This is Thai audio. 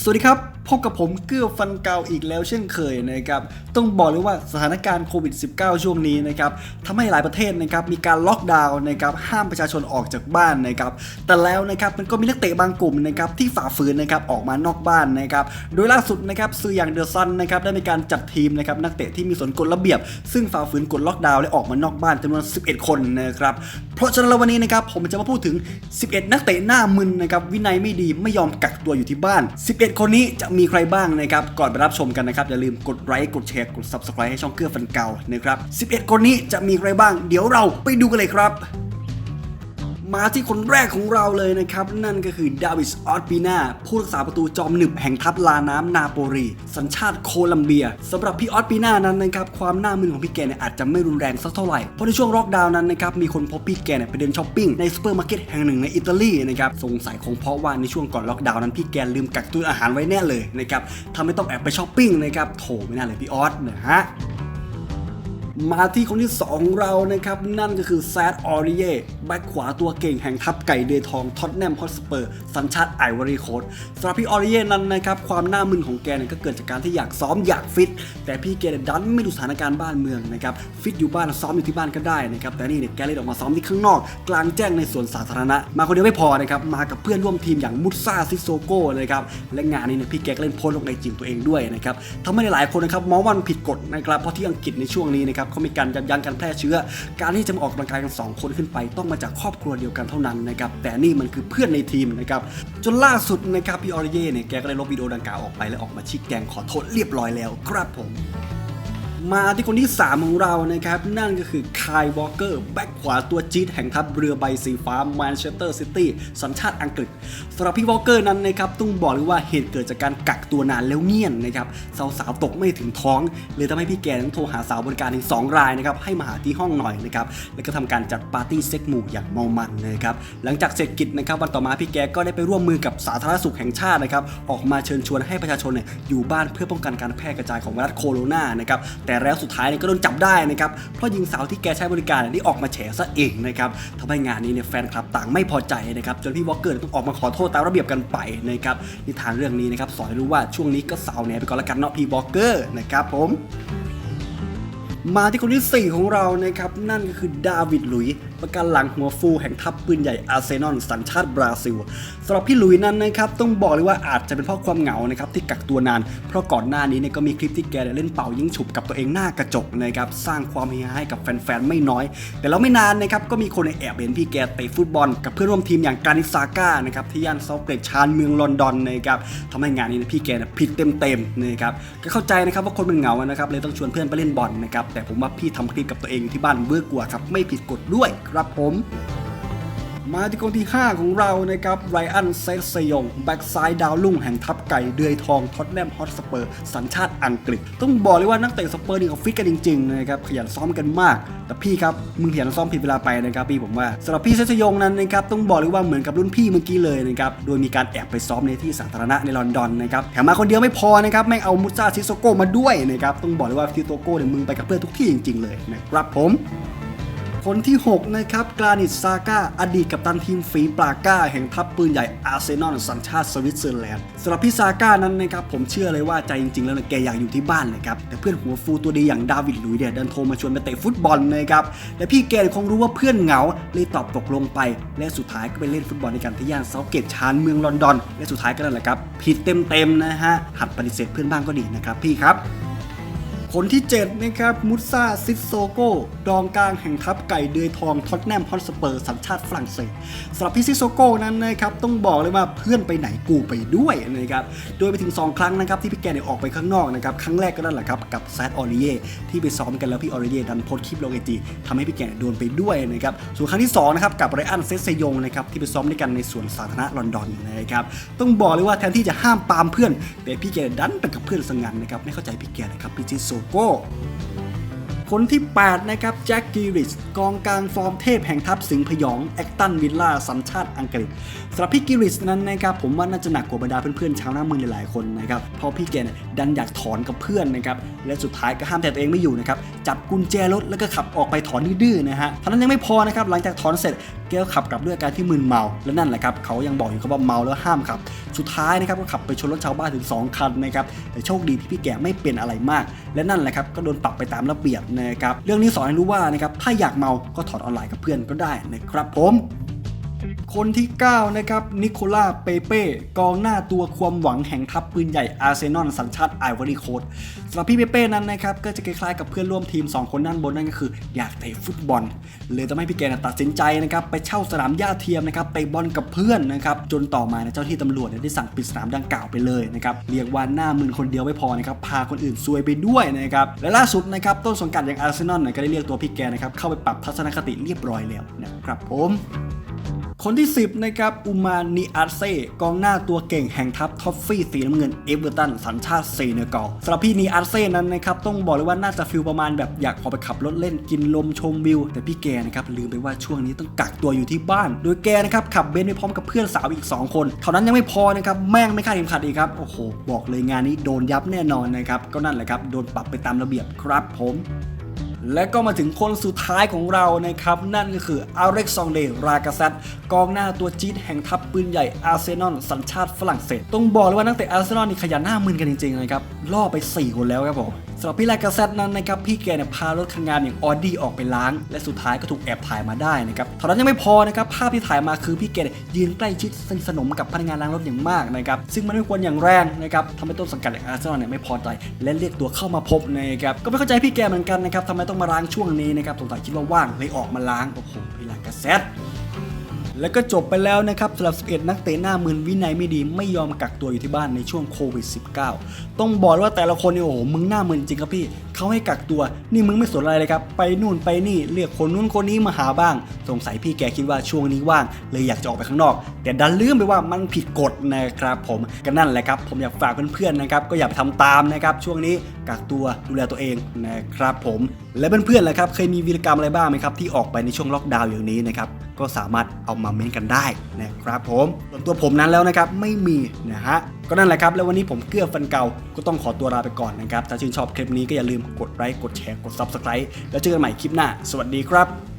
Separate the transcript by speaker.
Speaker 1: สวัสดีครับ พบกับผมเกื้อฟันเกาอีกแล้วเช่นเคยนะครับต้องบอกเลยว่าสถานการณ์โควิด -19 ช่วงนี้นะครับทำให้หลายประเทศนะครับมีการล็อกดาวน์นะครับห้ามประชาชนออกจากบ้านนะครับแต่แล้วนะครับมันก็มีนักเตะบางกลุ่มนะครับที่ฝ่าฝืนนะครับออกมานอกบ้านนะครับโดยล่าสุดนะครับสื่ออย่างเดอะซันนะครับได้มีการจัดทีมนะครับนักเตะที่มีส่วนกฎระเบียบ ซึ่งฝ่าฝืนกฎล็อกดาวน์และออกมานอกบ้านจำนวน 11 คนนะครับเพราะฉะนั้นววันนี้นะครับผมจะมาพูดถึง 11 นักเตะหน้ามึนนะครับวินัยไม่ดีไม่ยอมกักตัวอยู่ที่บ้าน 11 คนนี้จะมีใครบ้างนะครับ ก่อนไปรับชมกันนะครับ อย่าลืมกดไลค์กดแชร์กด subscribe ให้ช่องเกื้อฟันเก่านะครับ 11 คนนี้จะมีใครบ้าง เดี๋ยวเราไปดูกันเลยครับ มาที่คนแรกของเราเลยนะครับ นั่นก็คือดาวิสออสปีนาผู้รักษาประตูจอมหนึบแห่งทัพลาน้ำนาโปลี สัญชาติโคลัมเบียสำหรับพี่ออสปีนานั้นนะครับความหน้ามึนของพี่แกเนี่ยอาจจะไม่รุนแรงสักเท่าไหร่ เพราะในช่วงล็อกดาวน์นั้นนะครับมีคนพบพี่แกเนี่ยไปเดินช้อปปิ้งในซูเปอร์มาร์เก็ตแห่งหนึ่งในอิตาลีนะครับสงสัยคงเพราะว่าในช่วงก่อนล็อกดาวน์นั้นพี่แกลืมกักตุนอาหารไว้แน่เลยนะครับทำให้ต้องแอบไปช้อปปิ้งนะครับโถไม่น่าเลยพี่ออสนะฮะ มาที่คนที่2ของเรานะครับ นั่นก็คือแซดออริเย่แบ็คขวาตัวเก่งแห่งทัพไก่เดทองท็อตแนมฮอตสเปอร์สัญชาติไอวอรีโคสสำหรับพี่ออริเย่นั้นนะครับ ความหน้ามึนของแกเนี่ยก็เกิดจากการที่อยากซ้อมอยากฟิต แต่พี่แกดันไม่ดูสถานการณ์บ้านเมืองนะครับฟิตอยู่บ้านซ้อมอยู่ที่บ้านก็ได้นะครับแต่นี่เนี่ยแกเลยออกมาซ้อมที่ข้างนอก กลางแจ้งในสวนสาธารณะ มาคนเดียวไม่พอนะครับมากับเพื่อนร่วมทีมอย่างมุตซาซิโซโก้นะครับและงานนี้เนี่ยพี่แกก็เล่นโพสต์ลงในจิมตัวเองด้วยนะครับทำให้หลายคนนะครับมองว่ามันผิดกฎนะครับเพราะที่อังกฤษในช่วงนี้นะครับเขามีการยับยั้งการแพร่เชื้อ การที่จะมาออกกำลังกายกัน 2 คนขึ้นไป ต้องมาจากครอบครัวเดียวกันเท่านั้นนะครับแต่นี่มันคือเพื่อนในทีมนะครับจนล่าสุดนะครับพี่ออริเย่เนี่ยแกก็ได้ลบวิดีโอดังกล่าวออกไปและออกมาชี้แจงขอโทษเรียบร้อยแล้วครับผม มาที่คนที่ 3 ของเรานะครับ นั่นก็คือคายวอลเกอร์แบ็คขวาตัวจี๊ดแห่งทัพเรือใบสีฟ้าแมนเชสเตอร์ซิตี้สัญชาติอังกฤษสำหรับพี่วอลเกอร์นั้นนะครับต้องบอกเลยว่าเหตุเกิดจากการกักตัวนานแล้วเงียนนะครับสาวๆตกไม่ถึงท้องเลยทำให้พี่แกต้องโทรหาสาวบริการถึง2รายนะครับให้มาหาที่ห้องหน่อยนะครับแล้วก็ทำการจัดปาร์ตี้เซ็กหมู่อย่างเมามันนะครับหลังจากเสร็จกิจนะครับวันต่อมาพี่แกก็ได้ไปร่วมมือกับสาธารณสุขแห่งชาตินะครับออกมาเชิญชวนให้ประชาชนเนี่ยอยู่บ้านเพื่อป้องกันการแพร่กระจายของไวรัสโคโรนานะครับแต่แล้วสุดท้ายเนี่ยก็โดนจับได้นะครับเพราะหญิงสาวที่แกใช้บริการนี่ยได้ออกมาแฉซะเองนะครับทำให้งานนี้เนี่ยแฟนคลับต่างไม่พอใจนะครับจนพี่วอลเกอร์ต้องออกมาขอโทษตามระเบียบกันไปนะครับนิทานเรื่องนี้นะครับสอนให้รู้ว่าช่วงนี้ก็สาวแหนไปก่อนละกันเนาะพี่วอลเกอร์นะครับผม มาที่คนที่ 4 ของเรานะครับ นั่นก็คือดาวิดลุย ประกันหลังหัวฟูแห่งทัพปืนใหญ่อาร์เซนอลสัญชาติบราซิลสำหรับพี่ลุยนั้นนะครับ ต้องบอกเลยว่าอาจจะเป็นเพราะความเหงานะครับที่กักตัวนาน เพราะก่อนหน้านี้เนี่ยก็มีคลิปที่แกเนี่ยเล่นเป่ายิงฉุบกับตัวเองหน้ากระจกนะครับสร้างความเฮฮาให้กับแฟนๆไม่น้อย แต่แล้วไม่นานนะครับก็มีคนแอบเห็นพี่แกเตะฟุตบอล กับเพื่อนร่วมทีมอย่างการิซาก้านะครับที่ย่านเซาเกรดชานเมืองลอนดอนนะครับทำให้งานนี้นยพี่แกผิดเต็มๆนะครับก็เข้าใจนะครับว่าคนมันเหงานะครับเลยต้องชวนเพื่อนไปเล่นบอลนะครับแต่ผมว่าพี่ทำคลิปกับตัวเองอยู่ที่บ้านเบื่อกลัวครับ ไม่ผิดกฎด้วยครับผม มาที่คนที่ 5 ของเรานะครับไรอันเซสยงแบ็กซ้ายดาวลุ่งแห่งทัพไก่เดือยทองท็อตแนมฮอตสเปอร์สัญชาติอังกฤษ ต้องบอกเลยว่านักเตะสเปอร์นี่เขาฟิตกันจริงๆนะครับขยันซ้อมกันมาก แต่พี่ครับมึงขยันซ้อมผิดเวลาไปนะครับพี่ผมว่าสำหรับพี่เซสยงนั้นนะครับต้องบอกเลยว่าเหมือนกับรุ่นพี่เมื่อกี้เลยนะครับโดยมีการแอบไปซ้อมในที่สาธารณะในลอนดอนนะครับแถมมาคนเดียวไม่พอนะครับแม่งเอามุซาซิโซโกมาด้วยนะครับต้องบอกเลยว่าซิโซโกเนี่ยมึงไปกับเพื่อนทุกที่จริง ๆ เลยนะครับผม คนที่ 6 นะครับกรานิตซาก้าอดีตกัปตันทีมฝีปราก้า แห่งทัพปืนใหญ่อาร์เซนอลสัญชาติสวิตเซอร์แลนด์สำหรับพี่ซาก้านั้นนะครับผมเชื่อเลยว่าใจจริง ๆ แล้วนี่ยแกอยากอยู่ที่บ้านเลยครับ แต่เพื่อนหัวฟูตัวดีอย่างดาวิดลุยเนี่ยเดินโทรมาชวนไปเตะฟุตบอลนะครับและพี่แกคงรู้ว่าเพื่อนเหงาเลยตอบตกลงไป และสุดท้ายก็ไปเล่นฟุตบอลในกันที่ย่านเซาเกตชานเมืองลอนดอน และสุดท้ายก็นั่นแหละครับผิดเต็มๆนะฮะหัดปฏิเสธเพื่อนบ้างก็ดีนะครับพี่ครับ คนที่ 7 นะครับมุตซาซิสโซโกดองกลางแห่งทัพไก่เดือยทองท็อตแนมฮอตสเปอร์สัญชาติฝรั่งเศสสำหรับพี่ซิสโซโกนั้นนะครับต้องบอกเลยว่าเพื่อนไปไหนกูไปด้วยนะครับโดยไปถึง 2 ครั้งนะครับที่พี่แกเนี่ยออกไปข้างนอกนะครับครั้งแรกก็นั่นแหละครับกับแซดออริเย่ที่ไปซ้อมกันแล้วพี่ออริเย่ดันโพสคลิปลงไอจีทำให้พี่แกโดนไปด้วยนะครับส่วนครั้งที่2นะครับกับไรอันเซซยงนะครับที่ไปซ้อมด้วยกันในสวนสาธารณะลอนดอนนะครับต้องบอกเลยว่าแทนที่จะห้ามปามเพื่อน แต่พี่แกดันไปกับเพื่อนสงันนะครับไม่เข้าใจพี่แกนะครับพี่ซิสโซโกคนที่ 8 นะครับแจ็คกิริชกองกลางฟอร์มเทพแห่งทัพสิงห์พยองแอคตันวิลล่าสัญชาติอังกฤษสำหรับพี่กิริชนั้นนะครับผมว่าน่าจะหนักกว่าบรรดาเพื่อนๆชาวหน้าเมืองหลายๆคนนะครับเพราะพี่แกนดันอยากถอนกับเพื่อนนะครับและสุดท้ายก็ห้ามแต่ตัวเองไม่อยู่นะครับจับกุญแจรถแล้วก็ขับออกไปถอนดื้อๆนะฮะเท่านั้นยังไม่พอนะครับหลังจากถอนเสร็จ แกก็ขับกลับด้วยอาการที่มึนเมา และนั่นแหละครับเขายังบอกอยู่ครับว่าเมาแล้วห้ามขับ สุดท้ายนะครับก็ขับไปชนรถชาวบ้านถึง 2 คันนะครับแต่โชคดีที่พี่แกไม่เป็นอะไรมาก และนั่นแหละครับก็โดนปรับไปตามระเบียบนะครับเรื่องนี้สอนให้รู้ว่านะครับถ้าอยากเมาก็ถอดออนไลน์กับเพื่อนก็ได้นะครับผม คนที่ 9 นะครับ นิโคล่า เปเป้ กองหน้าตัวความหวังแห่งทัพปืนใหญ่อาร์เซนอลสัญชาติไอวอรี่โคสต์สำหรับพี่เปเป้นั้นนะครับ ก็จะคล้ายๆกับเพื่อนร่วมทีม 2 คนด้านบนนั่นก็คือ อยากเตะฟุตบอล เลยทำให้พี่แกนะตัดสินใจนะครับ ไปเช่าสนามหญ้าเทียมนะครับเตะบอลกับเพื่อนนะครับ จนต่อมาเนเจ้าที่ตำรวจได้สั่งปิดสนามดังกล่าวไปเลยนะครับเรียกว่าหน้ามึนคนเดียวไม่พอนะครับพาคนอื่นซวยไปด้วยนะครับและล่าสุดนะครับต้นสังกัดอย่างอาร์เซนอลก็ได้เรียกตัวพี่แกนะครับเข้าไปปรับทัศนคติเรียบร้อยแล้วนะครับผม คนที่ 10 นะครับอุมานิอาร์เซ่กองหน้าตัวเก่งแห่งทัพท็อฟฟี่สีน้ำเงินเอเวอร์ตันสัญชาติเซเนกัลสำหรับพี่นีอาร์เซ่นั้นนะครับต้องบอกเลยว่าน่าจะฟิลประมาณแบบอยากออกไปขับรถเล่นกินลมชมวิว แต่พี่แกนะครับลืมไปว่าช่วงนี้ต้องกักตัวอยู่ที่บ้าน โดยแกนะครับขับเบนซ์ไปพร้อมกับเพื่อนสาวอีก 2 คนเท่านั้นยังไม่พอนะครับแม่งไม่คาดเข็มขัดอีกครับโอ้โหบอกเลยงานนี้โดนยับแน่นอนนะครับก็นั่นแหละครับโดนปรับไปตามระเบียบครับผม และก็มาถึงคนสุดท้ายของเรานะครับ นั่นก็คืออาเร็กซองเดรากาเซตกองหน้าตัวจี๊ดแห่งทัพปืนใหญ่อาร์เซนอลสัญชาติฝรั่งเศสต้องบอกเลยว่านักเตะอาร์เซนอลนี่ขยันหน้ามึนกันจริงๆนะครับล่อไป 4 คนแล้วครับผมำหรับพี่รากาเซตนั้นนะครับพี่แกเนี่ยพารถคันงานอย่างออดี้ออกไปล้าง และสุดท้ายก็ถูกแอบถ่ายมาได้นะครับเท่านั้นยังไม่พอนะครับภาพที่ถ่ายมาคือพี่แกยยืนใกล้ชิดสนิทสนมกับพนักงานล้างรถอย่างมากนะครับซึ่งมันไม่ควรอย่างแรงนะครับทำให้ต้นสังกัดอย่างอาร์เซนอลเนี่ยไม่พอใจและเรียกตัวเข้ามาพบนะครับก็ไม่เข้าใจพี่แกเหมือนกันนะครับทำไมต้องมาล้างช่วงนี้นะครับสงสัยคิดว่าว่างเลยออกมาล้างโอ้โหพี่ลากาเซต แล้วก็จบไปแล้วนะครับสำหรับ 11 นักเตะหน้ามืนวินัยไม่ดีไม่ยอมกักตัวอยู่ที่บ้านในช่วงโควิด -19 ต้องบอกว่าแต่ละคนเนี่ยโอ้โหมึงหน้ามึนจริงครับพี่เขาให้กักตัว นี่มึงไม่สนอะไรเลยครับ ไปนู่นไปนี่เรียกคนนู้นคนนี้มาหาบ้าง สงสัยพี่แกคิดว่าช่วงนี้ว่าง เลยอยากจะออกไปข้างนอก แต่ดันลืมไปว่ามันผิดกฎนะครับผมก็นั่นแหละครับ ผมอยากฝากเพื่อนๆนะครับก็อย่าไปทำตามนะครับช่วงนี้กักตัวดูแลตัวเองนะครับผมและเพื่อนๆล่ะครับเคยมีวีรกรรมอะไรบ้างไหมครับที่ออกไปในช่วงล็อกดาวน์อย่างนี้นะครับ ก็สามารถเอามาเม้นกันได้นะครับผมส่วนตัวผมนั้นแล้วนะครับไม่มีนะฮะก็นั่นแหละครับ แล้ววันนี้ผมเกื้อฟันเก่าก็ต้องขอตัวลาไปก่อนนะครับ ถ้าชื่นชอบคลิปนี้ก็อย่าลืมกดไลค์กดแชร์กด Subscribe แล้วเจอกันใหม่คลิปหน้า สวัสดีครับ